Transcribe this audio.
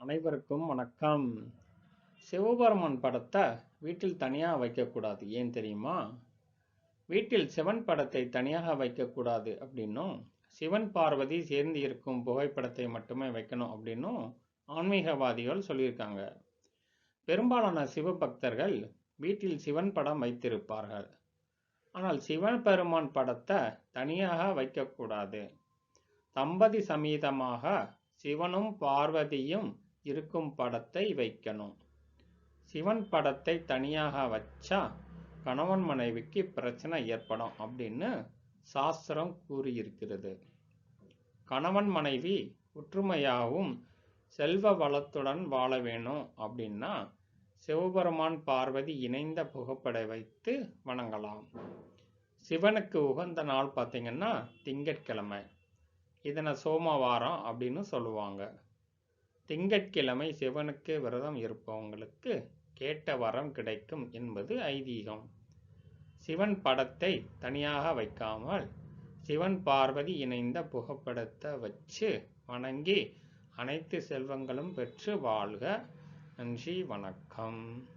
அனைவருக்கும் வணக்கம். சிவபெருமான் படத்தை வீட்டில் தனியாக வைக்கக்கூடாது. ஏன் தெரியுமா? வீட்டில் சிவன் படத்தை தனியாக வைக்கக்கூடாது அப்படின்னும் சிவன் பார்வதி சேர்ந்து இருக்கும் புகைப்படத்தை மட்டுமே வைக்கணும் அப்படின்னும் ஆன்மீகவாதிகள் சொல்லியிருக்காங்க. பெரும்பாலான சிவபக்தர்கள் வீட்டில் சிவன் படம் வைத்திருப்பார்கள். ஆனால் சிவன் பெருமான் படத்தை தனியாக வைக்கக்கூடாது. தம்பதி சமீதமாக சிவனும் பார்வதியும் இருக்கும் படத்தை வைக்கணும். சிவன் படத்தை தனியாக வச்சா கணவன் மனைவிக்கு பிரச்சனை ஏற்படும் அப்படின்னு சாஸ்திரம் கூறியிருக்கிறது. கணவன் மனைவி ஒற்றுமையாகவும் செல்வ வளத்துடன் வாழ வேணும் அப்படின்னா சிவபெருமான் பார்வதி இணைந்த புகைப்படை வைத்து வணங்கலாம். சிவனுக்கு உகந்த நாள் பார்த்தீங்கன்னா திங்கட்கிழமை. இதனை சோமவாரம் அப்படின்னு சொல்லுவாங்க. திங்கட்கிழமை சிவனுக்கு விரதம் இருப்பவங்களுக்கு கேட்ட வரம் கிடைக்கும் என்பது ஐதீகம். சிவன் படத்தை தனியாக வைக்காமல் சிவன் பார்வதி இணைந்த புகைப்படத்தை வச்சு வணங்கி அனைத்து செல்வங்களும் பெற்று வாழ்க. நன்றி வணக்கம்.